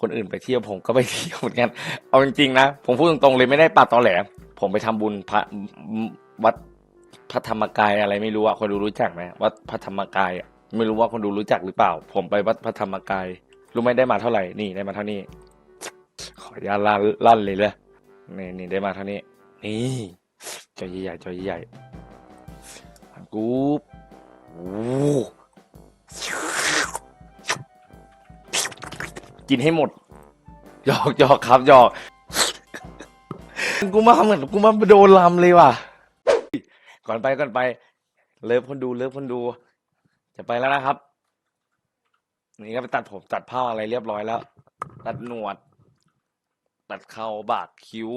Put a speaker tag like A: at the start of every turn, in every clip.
A: คนอื่นไปเที่ยวผมก็ไปเที่ยวเหมือนกัน เอาจริงๆนะ ผมพูดตรงๆเลยไม่ได้ปาดตอแหล ผมไปทำบุญพระวัดพระธรรมกายอะไรไม่รู้อะคนดูรู้จักไหมวัดพระธรรมกายอะไม่รู้ว่าคนดูรู้จักหรือเปล่า ผมไปวัดพระธรรมกาย รู้ไหมได้มาเท่าไหร่นี่ได้มาเท่านี้ ขออนุญาตลั่นลั่นเลยเลยนี่นี่ได้มาเท่านี้ นี่จอใหญ่ๆจอใหญ่ๆกู๊บโอ้ กินให้หมดหยอกหยอกครับหยอก กูมาเหมือนกูมาโดนลำเลยว่ะ ก่อนไปก่อนไป เลิฟคนดูเลิฟคนดู จะไปแล้วนะครับ นี่ก็ไปตัดผมตัดผ้าอะไรเรียบร้อยแล้ว ตัดหนวด ตัดเข่าบากคิ้ว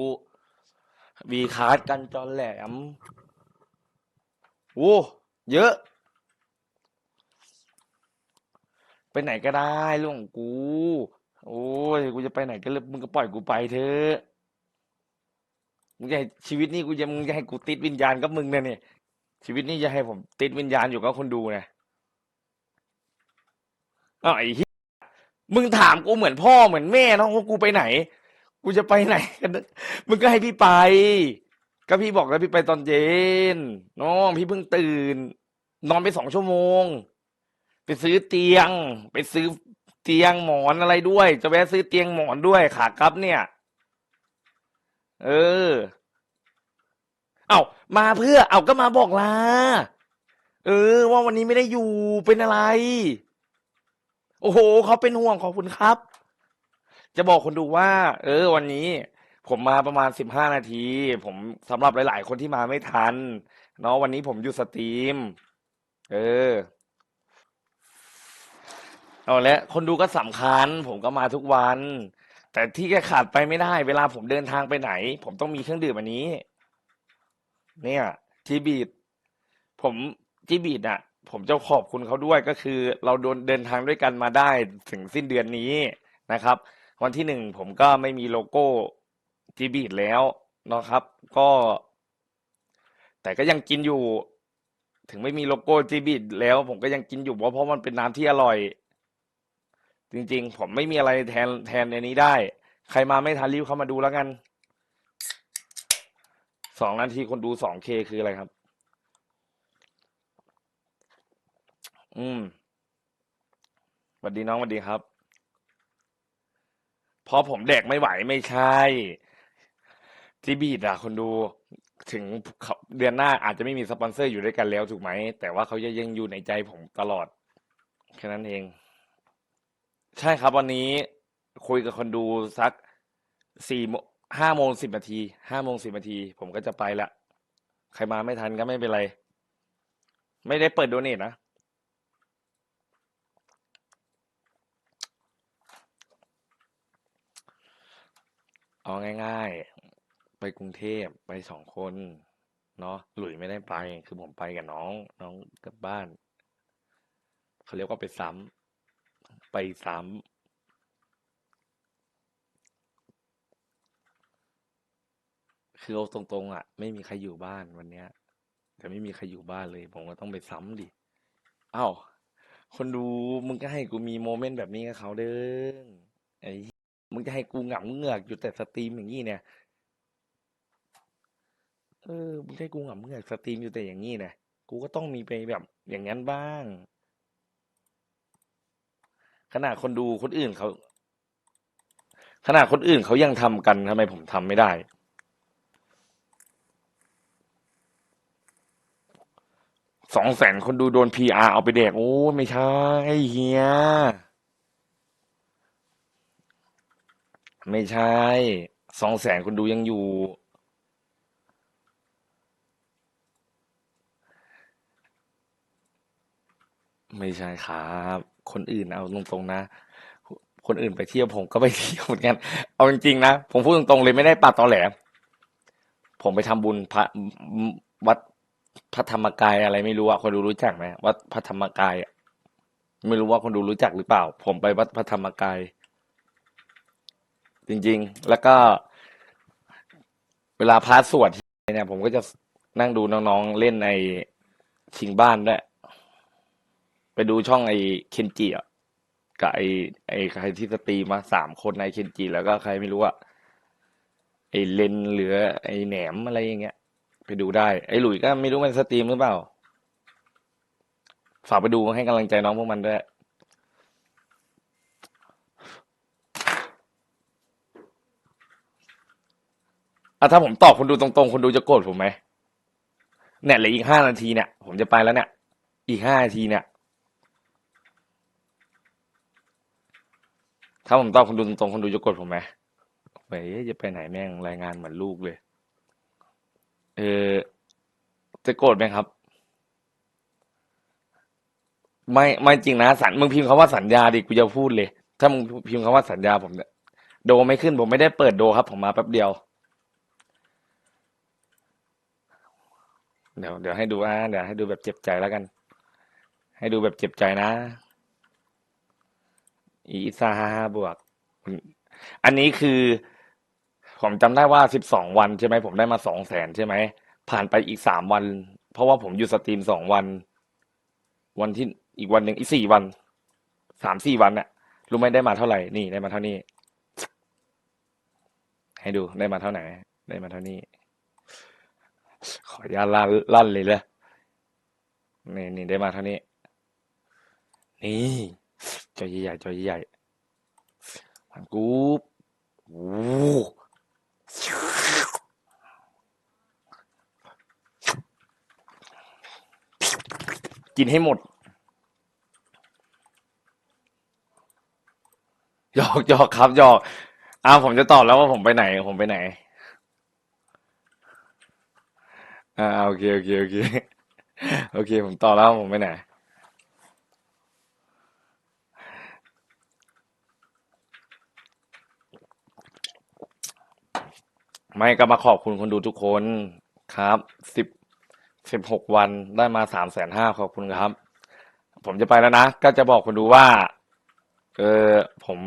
A: วีคาร์ดกันจอแหลมโอ้เยอะ ไปไหนก็ได้เรื่องของกู โอ้ยกูจะไปไหนก็เลยมึงก็ปล่อยกูไปเถอะมึงจะให้ชีวิตนี้กูจะมึงจะให้กูติดวิญญาณกับมึงเนี่ยนี่ชีวิตนี้จะให้ผมติดวิญญาณอยู่กับคนดูนะอ้าวไอ้เหี้ยมึงถามกูเหมือนพ่อเหมือนแม่เนาะว่ากูไปไหน กูจะไปไหนกันมึงก็ให้พี่ไป ก็พี่บอกแล้วพี่ไปตอนเย็นน้องพี่เพิ่งตื่น นอนไปสองชั่วโมง ไปซื้อเตียง ไปซื้อ เตียงหมอนอะไรด้วย จะแวะซื้อเตียงหมอนด้วยขากลับเนี่ย เออ เอามาเพื่อ เอาก็มาบอกลาเออ ว่าวันนี้ไม่ได้อยู่เป็นอะไร โอ้โหเขาเป็นห่วงขอบคุณครับ จะบอกคนดูว่า เออ วันนี้ ผมมาประมาณสิบห้านาที ผมสำหรับหลาย ๆ คนที่มาไม่ทัน เนาะวันนี้ผมอยู่สตรีม เออ เอาละคนดูก็สำคัญ ผมก็มาทุกวัน แต่ที่แกขาดไปไม่ได้ เวลาผมเดินทางไปไหน ผมต้องมีเครื่องดื่มอันนี้ เนี่ยจีบีดผมจีบีดอะ ผมจะขอบคุณเขาด้วยก็คือ เราโดนเดินทางด้วยกันมาได้ถึงสิ้นเดือนนี้นะครับ วันที่หนึ่งผมก็ไม่มีโลโก้จีบีดแล้วนะครับ ก็ แต่ก็ยังกินอยู่ ถึงไม่มีโลโก้จีบีดแล้ว ผมก็ยังกินอยู่เพราะเพราะมันเป็นน้ำที่อร่อย จริง ๆ ผมไม่มีอะไรแทนแทนในนี้ได้ ใครมาไม่ทันรีบเข้ามาดูแล้วกัน สองนาทีคนดูสองเคคืออะไรครับ อืมสวัสดีน้องสวัสดีครับ เพราะผมแดกไม่ไหวไม่ใช่ ที่บีดอะคนดูถึงเขาเดือนหน้าอาจจะไม่มีสปอนเซอร์อยู่ด้วยกันแล้วถูกไหม แต่ว่าเขายังอยู่ในใจผมตลอด แค่นั้นเอง ใช่ครับ วันนี้คุยกับคนดูสักสี่โมห้าโมงสิบนาทีห้าโมงสิบนาที ผมก็จะไปละ ใครมาไม่ทันก็ไม่เป็นไร ไม่ได้เปิดโดเนทนะ เอาง่าย ๆ ไปกรุงเทพไปสองคน เนาะหลุยไม่ได้ไป คือผมไปกับน้อง น้องกลับบ้าน เขาเรียกว่าไปซ้ำ ไปซ้ำคือเอาตรงๆอะ ไม่มีใครอยู่บ้านวันเนี้ย แต่ไม่มีใครอยู่บ้านเลย ผมก็ต้องไปซ้ำดิเอ้าคนดูมึงก็ให้กูมีโมเมนต์แบบนี้กับเขาเด้อไอ้มึงจะให้กูเหงาเหงือกอยู่แต่สตรีมอย่างนี้เนี่ยเออมึงให้กูเหงาเหงือกสตรีมอยู่แต่อย่างนี้เนี่ยกูก็ต้องมีไปแบบอย่างนั้นบ้าง ขนาดคนดูคนอื่นเขาขนาดคนอื่นเขายังทำกันทำไมผมทำไม่ได้ สองแสนคนดูโดนพีอาร์เอาไปแดก โอ้ไม่ใช่เฮีย ไม่ใช่ สองแสนคนดูยังอยู่ ไม่ใช่ครับ คนอื่นเอาตรงๆนะ คนอื่นไปเที่ยวผมก็ไปเที่ยวเหมือนกัน เอาจริงๆนะผมพูดตรงๆเลยไม่ได้ปาดตอแหล ผมไปทำบุญพระวัดพระธรรมกายอะไรไม่รู้อะคนดูรู้จักไหมวัดพระธรรมกายอะไม่รู้ว่าคนดูรู้จักหรือเปล่า ผมไปวัดพระธรรมกาย จริง ๆ แล้วก็ เวลาพระสวดเนี่ย ผมก็จะนั่งดูน้องๆเล่นในชิงบ้านด้วย ไปดูช่องไอ้เคนจิอะกับไอไอใครที่สตรีมมาสามคนไอเคนจิแล้วก็ใครไม่รู้อะไอเลนเหลือไอแหนมอะไรอย่างเงี้ย ไปดูได้ ไอหลุยก็ไม่รู้มันสตรีมหรือเปล่า ฝากไปดูให้กำลังใจน้องพวกมันด้วยอะถ้าผมตอบคนดูตรงๆ คนดูจะโกรธผมไหมเนี่ยเหลืออีกห้านาทีเนี่ย ผมจะไปแล้วเนี่ย อีกห้านาทีเนี่ย ถ้าผมตอบคนดูตรงๆคนดูจะโกรธผมไหมเฮ้ยจะไปไหนแม่งรายงานเหมือนลูกเลย เออจะโกรธไหมครับ ไม่ไม่จริงนะสัญมึงพิมพ์คำว่าสัญญาดิกูจะพูดเลย ถ้ามึงพิมพ์คำว่าสัญญาผมเนี่ยโดไม่ขึ้นผมไม่ได้เปิดโดครับ ผมมาแป๊บเดียว เดี๋ยวเดี๋ยวให้ดูอะเดี๋ยวให้ดูแบบเจ็บใจแล้วกัน ให้ดูแบบเจ็บใจนะ อีซ่าห้าห้าบวก อันนี้คือ ผมจำได้ว่าสิบสองวันใช่ไหมผมได้มาสองแสนใช่ไหม ผ่านไปอีกสามวัน เพราะว่าผมอยู่สตรีมสองวัน วันที่อีกวันหนึ่งอีกสี่วันสามสี่วันน่ะรู้ไหมได้มาเท่าไหร่นี่ได้มาเท่านี้ ให้ดูได้มาเท่าไหร่ได้มาเท่านี้ ขออนุญาตลั่นลั่นเลยเลยนี่นี่ได้มาเท่านี้ นี่ จอใหญ่ๆจอใหญ่ๆมันกู๊บโอ้กินให้หมดหยอกหยอกครับหยอกอ่าผมจะตอบแล้วว่าผมไปไหน ผมไปไหน อ่าโอเคโอเคโอเคโอเค ผมตอบแล้วผมไปไหน ไม่ก็มาขอบคุณคนดูทุกคนครับสิบสิบหกวันได้มาสามแสนห้าขอบคุณครับ ผมจะไปแล้วนะ ก็จะบอกคนดูว่า เออผม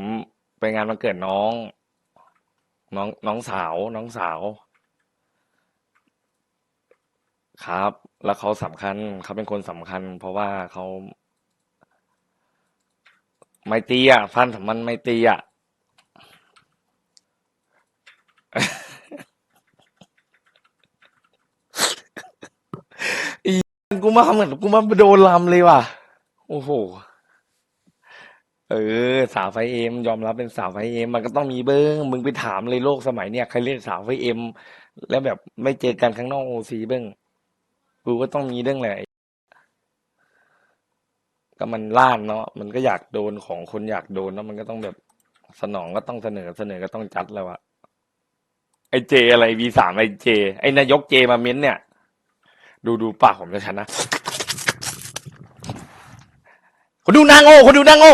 A: ไปงานวันเกิดน้อง น้องน้องสาว น้องสาว ครับ แล้วเขาสำคัญเขาเป็นคนสำคัญ เพราะว่าเขาไม่ตีอะพันสัมพันไม่ตีอะ กูมาเหมือนกูมาโดนลำเลยว่ะ โอ้โห เออ สาวไฟเอ็มยอมรับเป็นสาวไฟเอ็มมันก็ต้องมีเบิ้งมึงไปถามเลยโลกสมัยเนี้ยใครเล่นสาวไฟเอ็มแล้วแบบไม่เจอกันข้างนอกโอซีเบิ้งกูก็ต้องมีเรื่องแหละก็มันล่านเนาะมันก็อยากโดนของคนอยากโดนเนาะมันก็ต้องแบบสนองก็ต้องเสนอเสนอก็ต้องจัดแล้วอะไอเจอะไรวีสามไอเจ ไอนายกเจมาเม้นเนี่ย ดูดูปากผมจะชันนะคนดูนางโง่คนดูนางโง่